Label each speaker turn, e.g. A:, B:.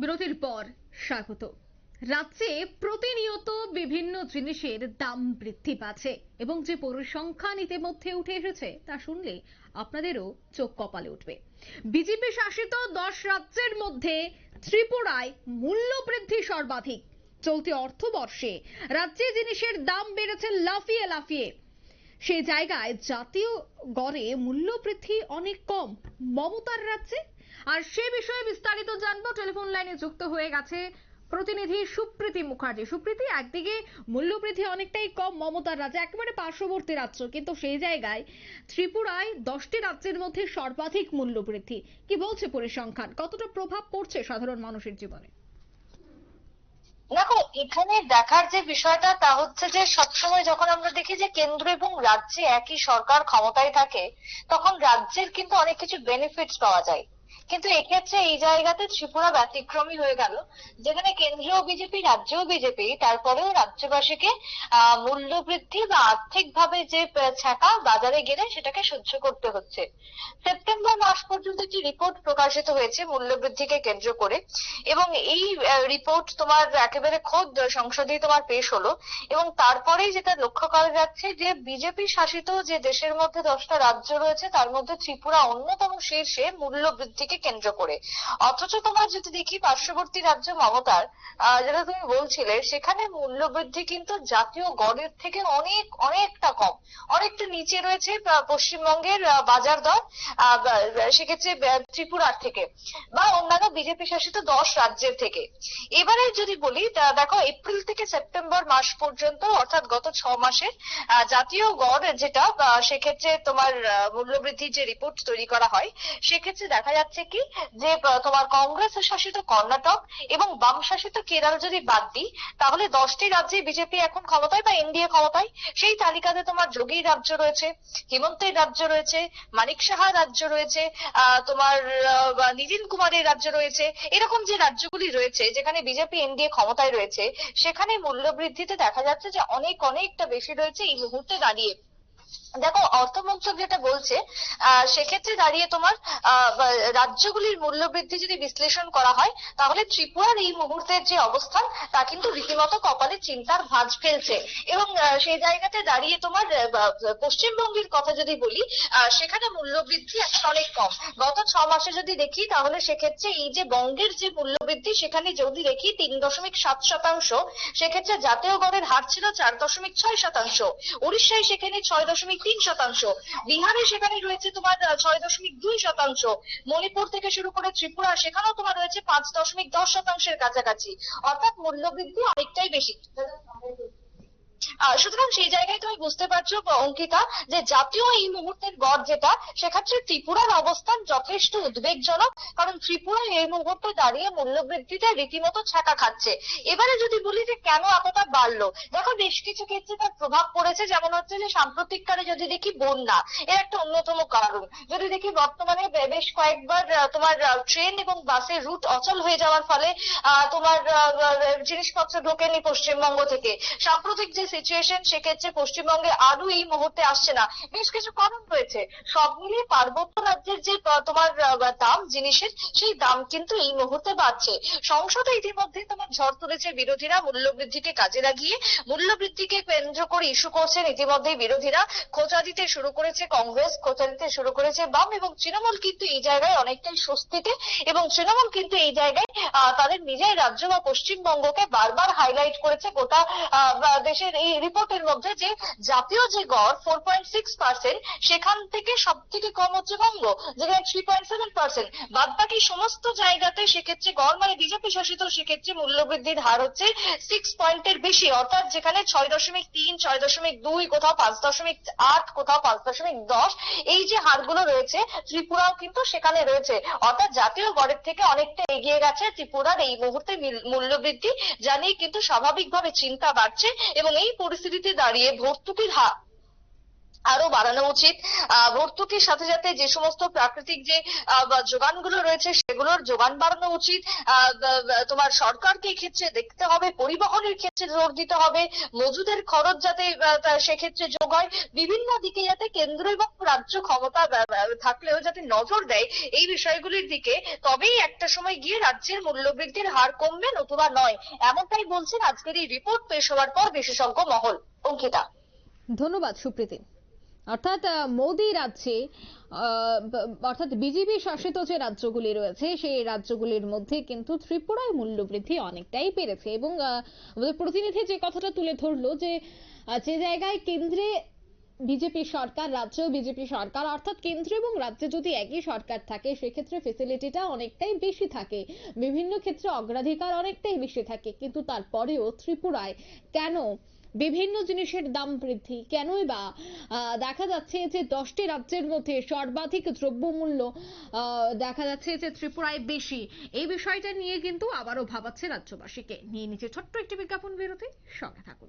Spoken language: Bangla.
A: বিরতির পর স্বাগত। রাজ্যে প্রতিনিয়ত বিভিন্ন জিনিসের দাম বৃদ্ধি পাচ্ছে এবং যে পরিসংখ্যান ইতিমধ্যে উঠে এসেছে তা শুনলে আপনাদেরও চোখ কপালে উঠবে। বিজেপি শাসিত দশ রাজ্যের মধ্যে ত্রিপুরায় মূল্য বৃদ্ধি সর্বাধিক। চলতি অর্থবর্ষে রাজ্যে জিনিসের দাম বেড়েছে লাফিয়ে লাফিয়ে। সে জায়গায় জাতীয় গড়ে মূল্য বৃদ্ধি অনেক কম মমতার রাজ্যে। আর সে বিষয়ে বিস্তারিত জানব। টেলিফোন লাইনে যুক্ত হয়ে গেছে প্রতিনিধি সুপ্রীতি মুখার্জি। সুপ্রীতি, একদিকে মূল্যবৃদ্ধি অনেকটাই কম মমতার রাজ্যে, একেবারে পার্শ্ববর্তী রাজ্য। কিন্তু সেই জায়গায় ত্রিপুরায় দশটি রাজ্যের মধ্যে সর্বাধিক মূল্যবৃদ্ধি কি বলছে পরিসংখ্যান? কতটা প্রভাব পড়ছে সাধারণ মানুষের জীবনে?
B: দেখো, এখানে দেখার যে বিষয়টা, তা হচ্ছে যে সবসময় যখন আমরা দেখি যে কেন্দ্র এবং রাজ্যে একই সরকার ক্ষমতায় থাকে, তখন রাজ্যের কিন্তু অনেক কিছু বেনিফিটস পাওয়া যায়। কিন্তু এক্ষেত্রে এই জায়গাতে ত্রিপুরা ব্যতিক্রমী হয়ে গেল। যেখানে কেন্দ্রীয় বিজেপি, রাজ্যেও বিজেপি, তারপরেও রাজ্যবাসীকে মূল্য বৃদ্ধি বা আর্থিকভাবে যে ছ্যাঁকা বাজারে গেলে সেটাকে সহ্য করতে হচ্ছে। সেপ্টেম্বর মাস পর্যন্ত একটি রিপোর্ট প্রকাশিত হয়েছে মূল্য বৃদ্ধিকে কেন্দ্র করে। এবং এই রিপোর্ট তোমার একেবারে খোদ সংসদে তোমার পেশ হলো। এবং তারপরেই যেটা লক্ষ্য করা যাচ্ছে যে, বিজেপি শাসিত যে দেশের মধ্যে দশটা রাজ্য রয়েছে, তার মধ্যে ত্রিপুরা অন্যতম শীর্ষে মূল্য বৃদ্ধিকে কেন্দ্র করে। অথচ তোমার যদি দেখি পার্শ্ববর্তী রাজ্য মমতার যেটা তুমি বলছিলে সেখানে মূল্য বৃদ্ধি কিন্তু জাতীয় গড়ের থেকে অনেক অনেকটা কম। অনেকটা নিচে রয়েছে পশ্চিমবঙ্গের বাজার দর সেক্ষেত্রে ত্রিপুরার থেকে বা অন্যান্য বিজেপি শাসিত দশ রাজ্যের থেকে। এবারে যদি বলি দেখো এপ্রিল থেকে সেপ্টেম্বর মাস পর্যন্ত অর্থাৎ গত ছ মাসে আহ, জাতীয় গড় যেটা সেক্ষেত্রে তোমার মূল্যবৃদ্ধির যে রিপোর্ট তৈরি করা হয় সেক্ষেত্রে দেখা যাচ্ছে কি যে তোমার কংগ্রেস শাসিত কর্ণাটক এবং বাম শাসিত কেরল যদি বাদ দিই, তাহলে দশটি রাজ্যে বিজেপি এখন ক্ষমতায় বা এনডিএ ক্ষমতায়? সেই তালিকাতে তোমার যোগীর রাজ্য রয়েছে হিমন্তের রাজ্য রয়েছে, মানিক সাহার রাজ্য রয়েছে তোমার নীতিন কুমারের রাজ্য রয়েছে। এরকম যে রাজ্যগুলি রয়েছে, যেখানে বিজেপি, এনডিএ ক্ষমতায় রয়েছে, সেখানে মূল্যবৃদ্ধিতে দেখা যাচ্ছে যে অনেক, অনেকটা বেশি রয়েছে এই মুহূর্তে দাঁড়িয়ে। দেখো, অর্থমন্ত্রক যেটা বলছে সেক্ষেত্রে দাঁড়িয়ে তোমার রাজ্যগুলির মূল্যবৃদ্ধি যদি বিশ্লেষণ করা হয়, তাহলে ত্রিপুরার এই মুহূর্তের যে অবস্থান, তা কিন্তু রীতিমতো কপালে চিন্তার ভাঁজ ফেলছে। এবং সেই জায়গাতে দাঁড়িয়ে তোমার পশ্চিমবঙ্গের কথা যদি বলি সেখানে মূল্যবৃদ্ধি এখন অনেক কম। গত ছ মাসে যদি দেখি, তাহলে সেক্ষেত্রে এই যে বঙ্গের যে মূল্যবৃদ্ধি, সেখানে যদি দেখি তিন দশমিক সাত শতাংশ, সেক্ষেত্রে জাতীয় গড়ের হার ছিল চার দশমিক ছয় শতাংশ। উড়িষ্যায় সেখানে ছয় দশমিক তিন শতাংশ। বিহারে সেখানে রয়েছে তোমার ছয় দশমিক দুই শতাংশ। মণিপুর থেকে শুরু করে ত্রিপুরা, সেখানেও তোমার রয়েছে পাঁচ দশমিক দশ শতাংশের কাছাকাছি। অর্থাৎ মূল্যবৃদ্ধি অনেকটাই বেশি। সুতরাং সেই জায়গায় তুমি বুঝতে পারছ অঙ্কিতা, যে জাতীয় এই মুহূর্তের গড় যেটা, সেক্ষেত্রে ত্রিপুরার অবস্থান যথেষ্ট উদ্বেগজনক, কারণ ত্রিপুরা এই মুহূর্তে দাঁড়িয়ে মূল্যবৃদ্ধিতে রীতিমতো ছাকা খাচ্ছে। এবারে যদি বলি যে কেন এতটা বাড়লো, দেখো বেশ কিছু ক্ষেত্রে তার প্রভাব পড়েছে, যেমন হচ্ছে যে সাম্প্রতিককালে যদি দেখি বন্যা, এর একটা অন্যতম কারণ। যদি দেখি বর্তমানে বেশ কয়েকবার তোমার ট্রেন এবং বাসের রুট অচল হয়ে যাওয়ার ফলে তোমার জিনিসপত্র ঢোকেনি পশ্চিমবঙ্গ থেকে। সাম্প্রতিক যে সিচুয়েশন সেক্ষেত্রে পশ্চিমবঙ্গে আরও এই মুহূর্তে আসছে না। বেশ কিছু কারণ রয়েছে। সব মিলিয়ে পার্বত্য রাজ্যের যে তোমার দাম জিনিসের, সেই দাম কিন্তু এই মুহূর্তে বাড়ছে। সংসদে ইতিমধ্যে তোমার ঝড় তুলেছে বিরোধীরা, মূল্যবৃদ্ধিকে কাজে লাগিয়ে মূল্যবৃদ্ধিকে কেন্দ্র করে ইস্যু করছেন ইতিমধ্যেই বিরোধীরা। খোঁচা দিতে শুরু করেছে কংগ্রেস, খোঁচা দিতে শুরু করেছে বাম এবং তৃণমূল কিন্তু এই জায়গায় অনেকটাই স্বস্তিতে এবং তৃণমূল কিন্তু এই জায়গায় তাদের নিজের রাজ্য বা পশ্চিমবঙ্গকে বারবার হাইলাইট করেছে গোটা দেশের এই রিপোর্টের মধ্যে যে জাতীয় যে গড় ফোর পয়েন্ট সিক্স পার্সেন্ট সেখান থেকে সব থেকে কম হচ্ছে বঙ্গ, যেখানে থ্রি পয়েন্ট সেভেন পার্সেন্ট বাদ বাকি সমস্ত জায়গাতে সেক্ষেত্রে গড় মানে বিজেপি শাসিত, সেক্ষেত্রে মূল্যবৃদ্ধির হার হচ্ছে সিক্স পয়েন্টের বেশি, অর্থাৎ যেখানে ছয় দশমিক তিন, ছয় দশমিক দুই, কোথাও পাঁচ দশমিক আট, কোথাও পাঁচ দশমিক দশ, এই যে হারগুলো রয়েছে, ত্রিপুরাও কিন্তু সেখানে রয়েছে। অর্থাৎ জাতীয় গড়ের থেকে অনেকটা এগিয়ে গেছে ত্রিপুরার এই মুহূর্তে মিল- মূল্যবৃদ্ধি, যা নিয়ে কিন্তু স্বাভাবিকভাবে চিন্তা বাড়ছে এবং এই পরিস্থিতিতে দাঁড়িয়ে ভর্তুকির হার আরও বাড়ানো উচিত। ভর্তুকির সাথে সাথে যে সমস্ত প্রাকৃতিক যে যোগানগুলো রয়েছে সেগুলোর যোগান বাড়ানো উচিত। তোমার সরকারকে এক্ষেত্রে দেখতে হবে, পরিবহনের ক্ষেত্রে জোর দিতে হবে, মজুদের খরচ যাতে সেক্ষেত্রে যোগ হয়, বিভিন্ন দিকে যাতে কেন্দ্র এবং রাজ্য ক্ষমতা থাকলেও যাতে নজর দেয় এই বিষয়গুলির দিকে, তবেই একটা সময় গিয়ে রাজ্যের মূল্যবৃদ্ধির হার কমবে নতুবা নয়, এমনটাই বলছেন আজকের এই রিপোর্ট পেশ হওয়ার পর বিশেষজ্ঞ মহল। অঙ্কিতা।
A: ধন্যবাদ সুপ্রীতি। অর্থাৎ মোদি রাজ্যে অর্থাৎ বিজেপি শাসিত যে রাজ্যগুলি রয়েছে, সেই রাজ্যগুলির মধ্যে কিন্তু ত্রিপুরায় মূল্যবৃদ্ধি অনেকটাই বেড়েছে। এবং প্রতিনিধি যে কথাটা তুলে ধরলো যে যে জায়গায় কেন্দ্রে বিজেপি সরকার, রাজ্য বিজেপি সরকার, অর্থাৎ কেন্দ্র এবং রাজ্যে যদি একই সরকার থাকে, সেক্ষেত্রে ফেসিলিটিটা অনেকটাই বেশি থাকে। বিভিন্ন ক্ষেত্রে অগ্রাধিকার অনেকটাই বেশি থাকে। কিন্তু তারপরেও ত্রিপুরায় কেন বিভিন্ন জিনিসের দাম বৃদ্ধি। কেনই বা? দেখা যাচ্ছে যে দশটি রাজ্যের মধ্যে সর্বাধিক দ্রব্যমূল্য দেখা যাচ্ছে যে ত্রিপুরায় বেশি। এই বিষয়টা নিয়ে কিন্তু আবারও ভাবাচ্ছে রাজ্যবাসীকে। নিয়ে নিচে ছোট্ট একটি বিজ্ঞাপন বিরতি। সঙ্গে থাকুন।